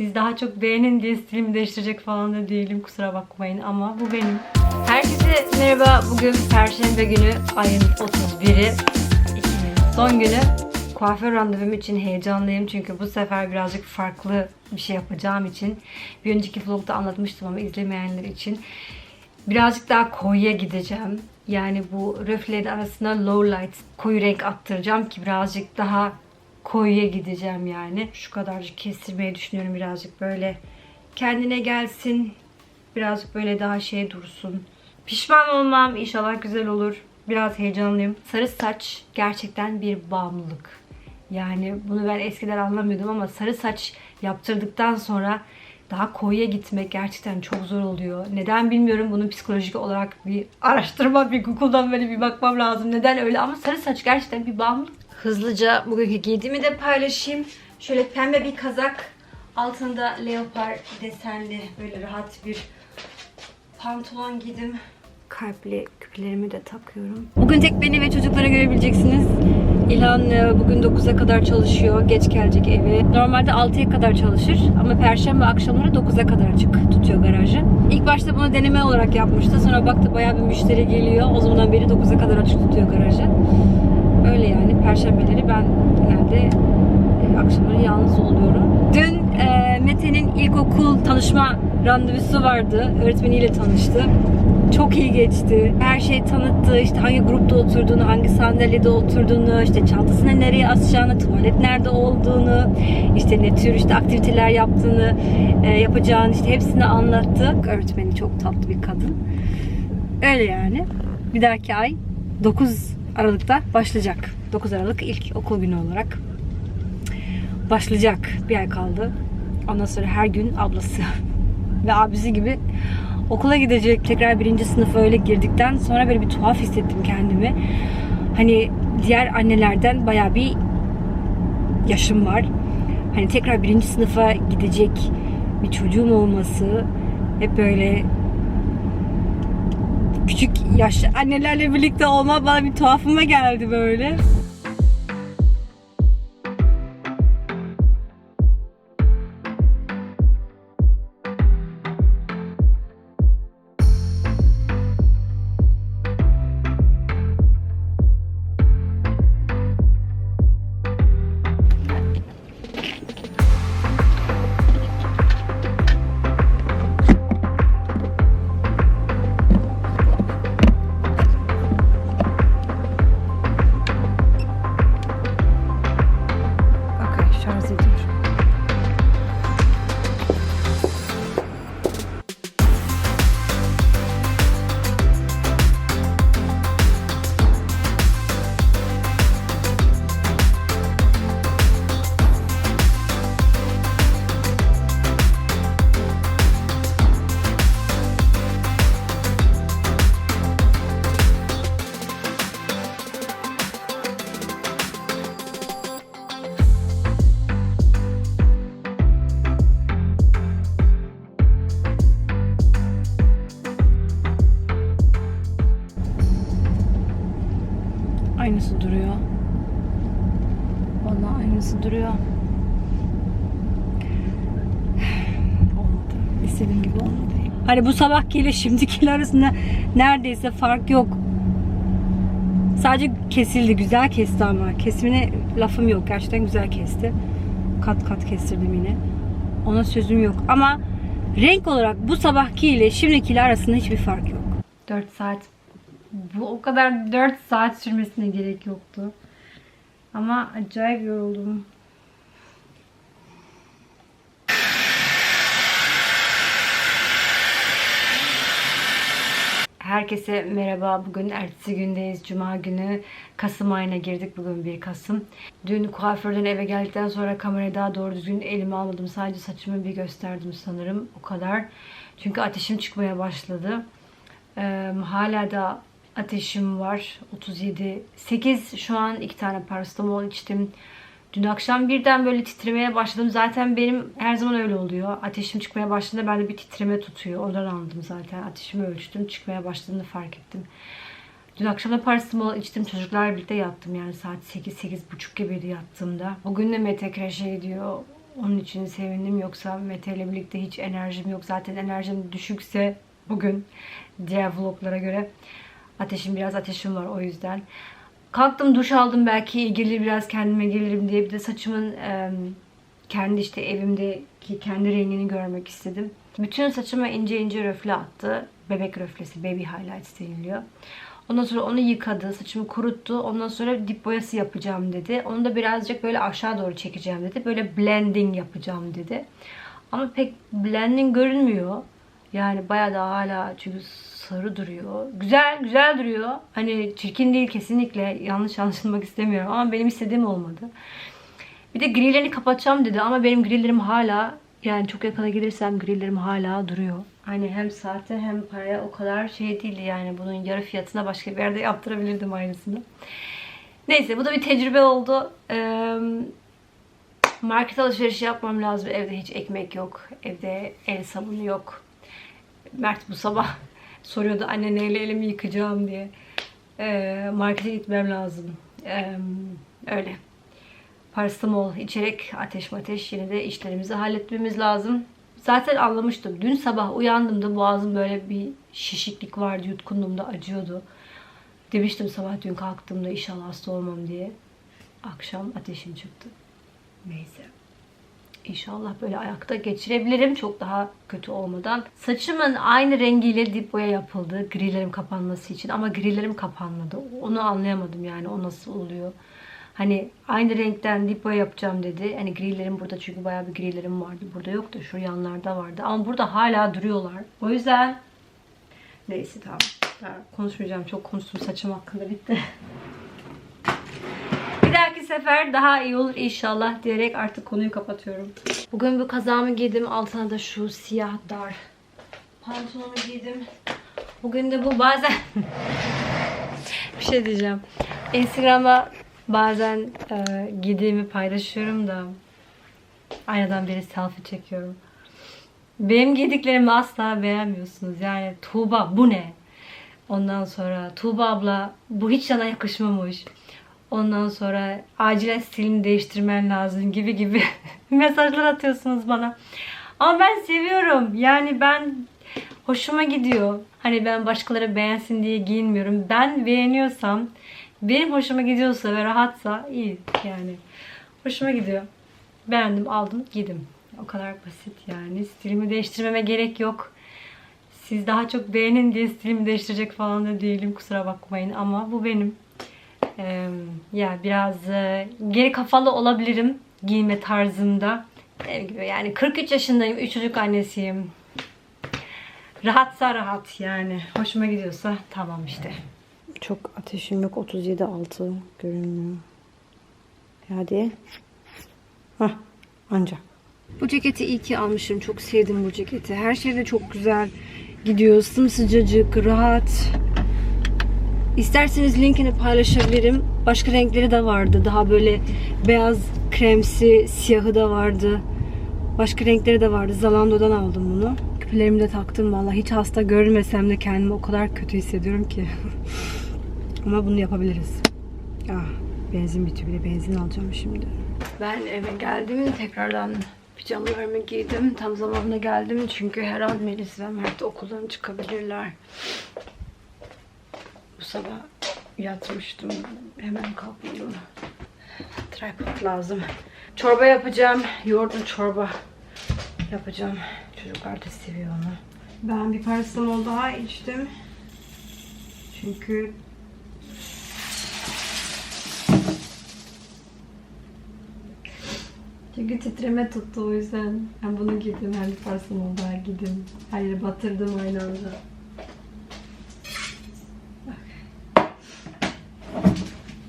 Siz daha çok beğenin diye stilimi değiştirecek falan da değilim. Kusura bakmayın ama bu benim. Herkese merhaba. Bugün Perşembe günü ayın 31'i. 2000'in son günü. Kuaför randevum için heyecanlıyım çünkü bu sefer birazcık farklı bir şey yapacağım için. Bir önceki vlogda anlatmıştım ama izlemeyenler için. Birazcık daha koyuya gideceğim. Yani bu röflerin arasına low light koyu renk attıracağım ki birazcık daha koyuya gideceğim yani. Şu kadarcık kestirmeyi düşünüyorum birazcık böyle kendine gelsin. Birazcık böyle daha şey dursun. Pişman olmam. inşallah güzel olur. Biraz heyecanlıyım. Sarı saç gerçekten bir bağımlılık. Yani bunu ben eskiden anlamıyordum ama sarı saç yaptırdıktan sonra daha koyuya gitmek gerçekten çok zor oluyor. Neden bilmiyorum. Bunun psikolojik olarak bir araştırma, bir Google'dan böyle bir bakmam lazım. Neden öyle ama sarı saç gerçekten bir bağımlılık. Hızlıca bugünkü giydiğimi de paylaşayım. Şöyle pembe bir kazak. Altında leopar desenli böyle rahat bir pantolon giydim. Kalpli küpelerimi de takıyorum. Bugün tek beni ve çocukları görebileceksiniz. İlhan e, bugün 9'a kadar çalışıyor. Geç gelecek eve. Normalde 6'ya kadar çalışır ama perşembe akşamları 9'a kadar açık tutuyor garajı. İlk başta bunu deneme olarak yapmıştı. Sonra baktı bayağı bir müşteri geliyor. O zamandan beri 9'a kadar açık tutuyor garajı. Öyle yani perşembeleri ben genelde e, akşamları yalnız oluyorum. Dün e, Mete'nin ilkokul tanışma randevusu vardı. Öğretmeniyle tanıştı. Çok iyi geçti. Her şeyi tanıttı. İşte hangi grupta oturduğunu, hangi sandalyede oturduğunu, işte çantasını nereye asacağını, tuvalet nerede olduğunu, işte ne tür işte aktiviteler yaptığını, e, yapacağını işte hepsini anlattı. Öğretmeni çok tatlı bir kadın. Öyle yani. Bir dahaki ay 9 Aralık'ta başlayacak. 9 Aralık ilk okul günü olarak başlayacak. Bir ay kaldı. Ondan sonra her gün ablası ve abisi gibi okula gidecek. Tekrar birinci sınıfa öyle girdikten sonra böyle bir tuhaf hissettim kendimi. Hani diğer annelerden baya bir yaşım var. Hani tekrar birinci sınıfa gidecek bir çocuğum olması hep böyle küçük yaşlı annelerle birlikte olma bana bir tuhafıma geldi böyle. Jersey. Hani bu sabahkiyle şimdikiler arasında neredeyse fark yok. Sadece kesildi. Güzel kesti ama. Kesimine lafım yok. Gerçekten güzel kesti. Kat kat kestirdim yine. Ona sözüm yok. Ama renk olarak bu sabahkiyle şimdikiyle arasında hiçbir fark yok. 4 saat bu o kadar 4 saat sürmesine gerek yoktu. Ama acayip yoruldum. Herkese merhaba. Bugün ertesi gündeyiz. Cuma günü. Kasım ayına girdik. Bugün 1 Kasım. Dün kuaförden eve geldikten sonra kamerayı daha doğru düzgün elime almadım. Sadece saçımı bir gösterdim sanırım. O kadar. Çünkü ateşim çıkmaya başladı. Ee, hala da ateşim var. 37. 8 şu an iki tane paracetamol içtim. Dün akşam birden böyle titremeye başladım. Zaten benim her zaman öyle oluyor. Ateşim çıkmaya başladığında bende bir titreme tutuyor. Oradan anladım zaten. Ateşimi ölçtüm. Çıkmaya başladığını fark ettim. Dün akşam da paracetamol içtim. Çocuklarla birlikte yattım. Yani saat 8-8.30 gibiydi yattığımda. Bugün de Mete kreşe gidiyor. Onun için sevindim. Yoksa Mete ile birlikte hiç enerjim yok. Zaten enerjim düşükse bugün diğer vloglara göre ateşim biraz ateşim var o yüzden. Kalktım duş aldım belki gelir biraz kendime gelirim diye. Bir de saçımın e, kendi işte evimdeki kendi rengini görmek istedim. Bütün saçıma ince ince röfle attı. Bebek röflesi, baby highlights deniliyor. Ondan sonra onu yıkadı, saçımı kuruttu. Ondan sonra dip boyası yapacağım dedi. Onu da birazcık böyle aşağı doğru çekeceğim dedi. Böyle blending yapacağım dedi. Ama pek blending görünmüyor. Yani bayağı da hala çünkü sarı duruyor. Güzel, güzel duruyor. Hani çirkin değil kesinlikle. Yanlış anlaşılmak istemiyorum ama benim istediğim olmadı. Bir de grillerini kapatacağım dedi ama benim grillerim hala yani çok yakına gelirsem grillerim hala duruyor. Hani hem saate hem paraya o kadar şey değil yani bunun yarı fiyatına başka bir yerde yaptırabilirdim aynısını. Neyse bu da bir tecrübe oldu. Market alışverişi yapmam lazım. Evde hiç ekmek yok. Evde el sabunu yok. Mert bu sabah soruyordu anne neyle elimi yıkayacağım diye. Ee, markete gitmem lazım. Ee, öyle paracetamol içerek ateş mateş yine de işlerimizi halletmemiz lazım. Zaten anlamıştım. Dün sabah uyandığımda boğazım böyle bir şişiklik vardı. Yutkunduğumda acıyordu. Demiştim sabah dün kalktığımda inşallah hasta olmam diye. Akşam ateşim çıktı. Neyse. İnşallah böyle ayakta geçirebilirim çok daha kötü olmadan. Saçımın aynı rengiyle dip boya yapıldı grilerim kapanması için ama grilerim kapanmadı. Onu anlayamadım yani o nasıl oluyor. Hani aynı renkten dip boya yapacağım dedi. Hani grilerim burada çünkü bayağı bir grilerim vardı. Burada yoktu. Şu yanlarda vardı. Ama burada hala duruyorlar. O yüzden neyse tamam. Ben konuşmayacağım. Çok konuştum saçım hakkında bitti. Bir dahaki sefer daha iyi olur inşallah diyerek artık konuyu kapatıyorum. Bugün bu kazağımı giydim. Altına da şu siyah dar pantolonumu giydim. Bugün de bu bazen bir şey diyeceğim. Instagram'a bazen e, giydiğimi paylaşıyorum da aynadan biri selfie çekiyorum. Benim giydiklerimi asla beğenmiyorsunuz. Yani Tuğba bu ne? Ondan sonra Tuğba abla bu hiç sana yakışmamış. Ondan sonra acilen stilini değiştirmen lazım gibi gibi mesajlar atıyorsunuz bana. Ama ben seviyorum. Yani ben hoşuma gidiyor. Hani ben başkaları beğensin diye giyinmiyorum. Ben beğeniyorsam, benim hoşuma gidiyorsa ve rahatsa iyi yani. Hoşuma gidiyor. Beğendim, aldım, giydim. O kadar basit yani. Stilimi değiştirmeme gerek yok. Siz daha çok beğenin diye stilimi değiştirecek falan da değilim. Kusura bakmayın ama bu benim. Ee, ya biraz e, geri kafalı olabilirim giyme tarzında. Benim gibi yani 43 yaşındayım, 3 çocuk annesiyim. Rahatsa rahat yani. Hoşuma gidiyorsa tamam işte. Çok ateşim yok. 37 altı görünmüyor. Hadi. Hah ancak. Bu ceketi iyi ki almışım. Çok sevdim bu ceketi. Her şey de çok güzel gidiyor. Sımsıcacık, rahat. İsterseniz linkini paylaşabilirim. Başka renkleri de vardı. Daha böyle beyaz, kremsi, siyahı da vardı. Başka renkleri de vardı. Zalando'dan aldım bunu. Küpelerimi de taktım valla. Hiç hasta görmesem de kendimi o kadar kötü hissediyorum ki. Ama bunu yapabiliriz. Ah, benzin bitiyor. Bir de benzin alacağım şimdi. Ben eve geldim. Tekrardan pijamalarımı giydim. Tam zamanında geldim. Çünkü her an Melis ve Mert okuldan çıkabilirler. Bu sabah yatmıştım. Hemen kalkmadım. Tripod lazım. Çorba yapacağım. Yoğurtlu çorba yapacağım. Çocuklar da seviyor onu. Ben bir paracetamol daha içtim. Çünkü çünkü titreme tuttu o yüzden ben bunu giydim. Hem bir paracetamol daha giydim. Her yere batırdım aynı anda.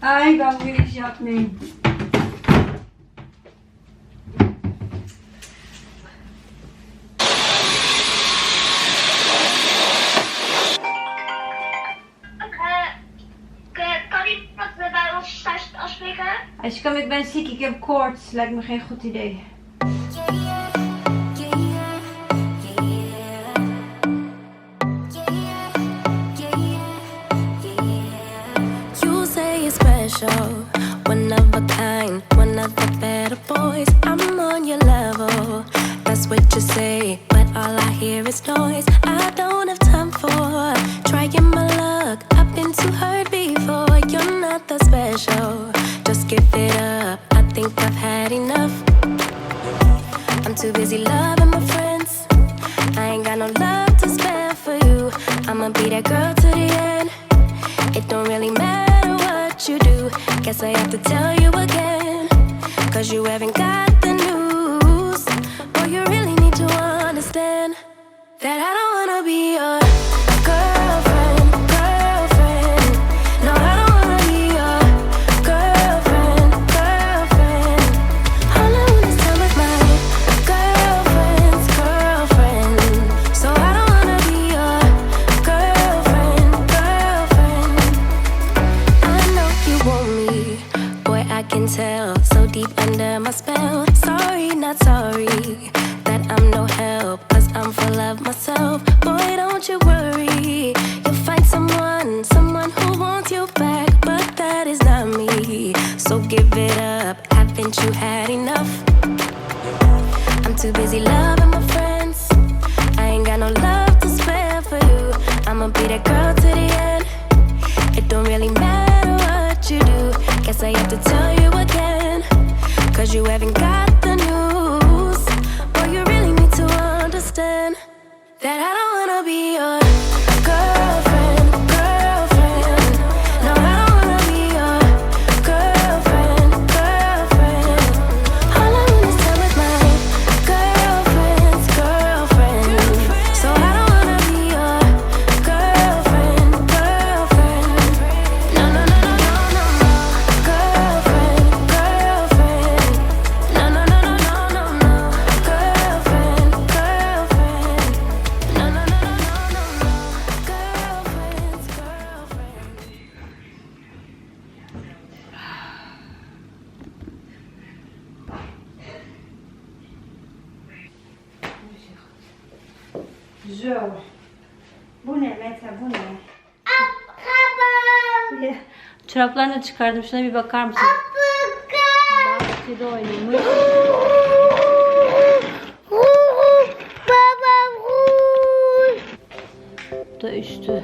Hi, Bamboe is Jatmin. Kan ik bij ons thuis afspreken? Als je komt, ik ben ziek, ik heb koorts, lijkt me geen goed idee. Under my spell. Sorry, not sorry that I'm no help. Cause I'm full of myself. Boy, don't you worry. You'll find someone, someone who wants you back. But that is not me. So give it up. Haven't you had enough? I'm too busy loving my friends. I ain't got no love to spare for you. I'ma be that girl to the end. It don't really matter what you do. Guess I have to tell you again. Cause you haven't got the news. Boy, you really need to understand that I don't wanna be your Jo. Bu ne Mete bu ne? Kaba. Çoraplarını da çıkardım. Şuna bir bakar mısın? Bahçede oynamış. Baba vur. Bu da üştü.